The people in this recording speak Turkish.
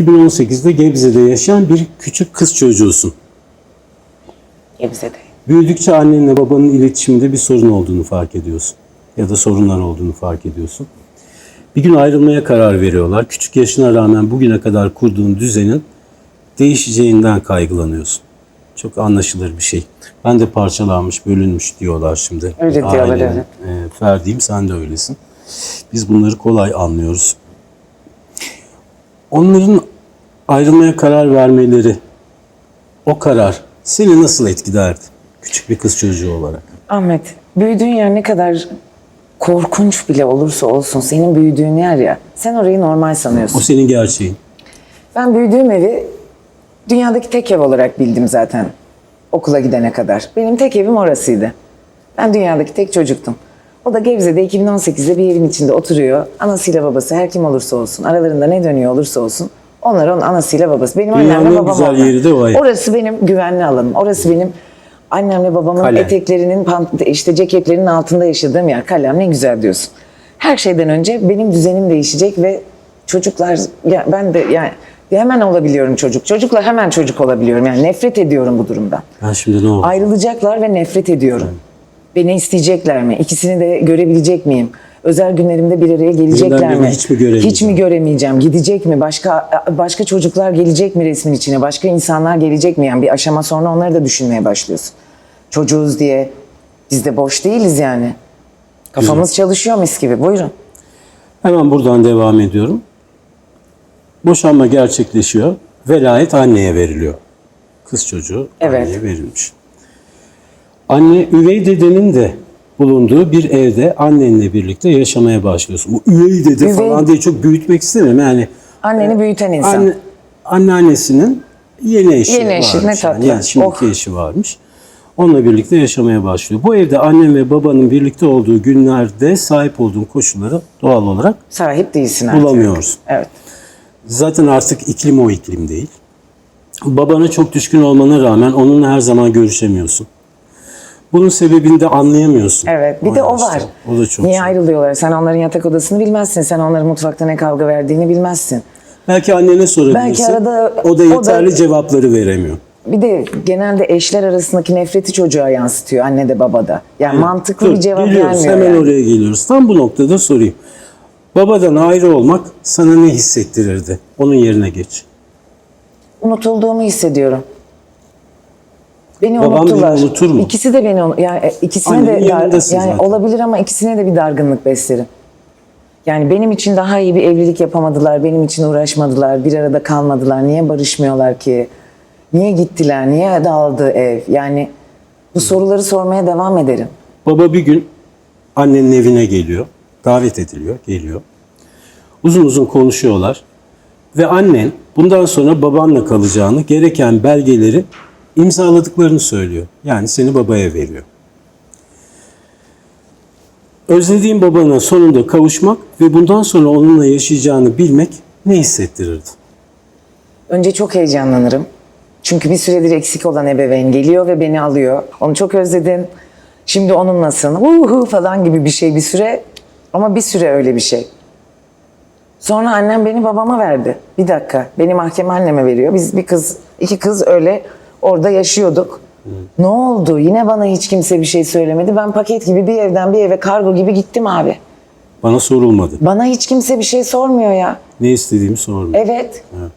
2018'de Gebze'de yaşayan bir küçük kız çocuğusun. Gebze'de. Büyüdükçe annenle babanın iletişiminde bir sorun olduğunu fark ediyorsun. Ya da sorunlar olduğunu fark ediyorsun. Bir gün ayrılmaya karar veriyorlar. Küçük yaşına rağmen bugüne kadar kurduğun düzenin değişeceğinden kaygılanıyorsun. Çok anlaşılır bir şey. Ben de parçalanmış, bölünmüş diyorlar şimdi. Öyle diyorlar, Ailenin, evet. E, Ferdi'yim sen de öylesin. Biz bunları kolay anlıyoruz. Onların ayrılmaya karar vermeleri, o karar seni nasıl etkilerdi? Küçük bir kız çocuğu olarak. Ahmet, büyüdüğün yer ne kadar korkunç bile olursa olsun senin büyüdüğün yer ya. Sen orayı normal O sanıyorsun. senin gerçeğin. Ben büyüdüğüm evi dünyadaki tek ev olarak bildim zaten okula gidene kadar. Benim tek evim orasıydı. Ben dünyadaki tek çocuktum. O da Gebze'de 2018'de bir evin içinde oturuyor. Anasıyla babası her kim olursa olsun, aralarında ne dönüyor olursa olsun. Onlar onun anasıyla babası. Benim Dünyanın annemle babam güzel yeri de o ev. Orası benim güvenli alanım. Orası benim annemle babamın Kale. eteklerinin, pant- işte ceketlerinin altında yaşadığım yer. Kalem ne güzel diyorsun. Her şeyden önce benim düzenim değişecek ve çocuklar, ya ben de yani hemen olabiliyorum çocuk. Çocuklar hemen çocuk olabiliyorum. Yani nefret ediyorum bu durumdan. Ben şimdi ne oldu? Ayrılacaklar ve nefret ediyorum. Beni isteyecekler mi? İkisini de görebilecek miyim? Özel günlerimde bir araya gelecekler mi? hiç mi göremeyeceğim? Hiç mi göremeyeceğim? Gidecek mi? Başka başka çocuklar gelecek mi resmin içine? Başka insanlar gelecek mi? Yani bir aşama sonra onları da düşünmeye başlıyorsun. Çocuğuz diye biz de boş değiliz yani. Kafamız çalışıyor mis gibi. Buyurun. Hemen buradan devam ediyorum. Boşanma gerçekleşiyor. Velayet anneye veriliyor. Kız çocuğu Evet. anneye verilmiş. Anne üvey dedenin de bulunduğu bir evde annenle birlikte yaşamaya başlıyorsun. Bu üvey dede Üvey- falan diye çok büyütmek istemem. Yani Anneni büyüten insan. anne, anneannesinin yeni eşi Yeni eşi, varmış. ne yani. tatlı. Yani şimdiki Oh. eşi varmış. Onunla birlikte yaşamaya başlıyor. Bu evde annem ve babanın birlikte olduğu günlerde sahip olduğun koşulları doğal olarak Sahip değilsin artık. bulamıyoruz. Evet. Zaten artık iklim o iklim değil. Babana çok düşkün olmana rağmen onunla her zaman görüşemiyorsun. Bunun sebebini de anlayamıyorsun. Evet. Bir de o var. O da çok Niye zor. ayrılıyorlar? Sen onların yatak odasını bilmezsin. Sen onların mutfakta ne kavga verdiğini bilmezsin. Belki annene sorabilirsin. Belki arada- o da o da- yeterli cevapları veremiyor. Bir de genelde eşler arasındaki nefreti çocuğa yansıtıyor anne de baba da. Yani mantıklı Dur, bir cevap geliyoruz, gelmiyor. Hemen yani. oraya geliyoruz. Tam bu noktada sorayım. Babadan ayrı olmak sana ne hissettirirdi? Onun yerine geç. Unutulduğumu hissediyorum. Beni Babam beni unuttular. unutur mu? İkisi de beni yani e, ikisine Annenin de dar- yanındasın yani zaten. olabilir ama ikisine de bir dargınlık beslerim. Yani benim için daha iyi bir evlilik yapamadılar, benim için uğraşmadılar, bir arada kalmadılar. Niye barışmıyorlar ki? Niye gittiler? Niye dağıldı ev? Yani bu soruları sormaya devam ederim. Baba bir gün annenin evine geliyor. Davet ediliyor, geliyor. Uzun uzun konuşuyorlar. Ve annen bundan sonra babanla kalacağını, gereken belgeleri imzaladıklarını söylüyor. Yani seni babaya veriyor. Özlediğin babana sonunda kavuşmak ve bundan sonra onunla yaşayacağını bilmek ne hissettirirdi? Önce çok heyecanlanırım. Çünkü bir süredir eksik olan ebeveyn geliyor ve beni alıyor. Onu çok özledin. Şimdi onunlasın. Uhu falan gibi bir şey bir süre. Ama bir süre öyle bir şey. Sonra annem beni babama verdi. Bir dakika. Beni mahkeme anneme veriyor. Biz bir kız, iki kız öyle orada yaşıyorduk. Ne oldu? Yine bana hiç kimse bir şey söylemedi. Ben paket gibi bir evden bir eve kargo gibi gittim abi. Bana sorulmadı. Bana hiç kimse bir şey sormuyor ya. Ne istediğimi sormadı. Evet. Evet.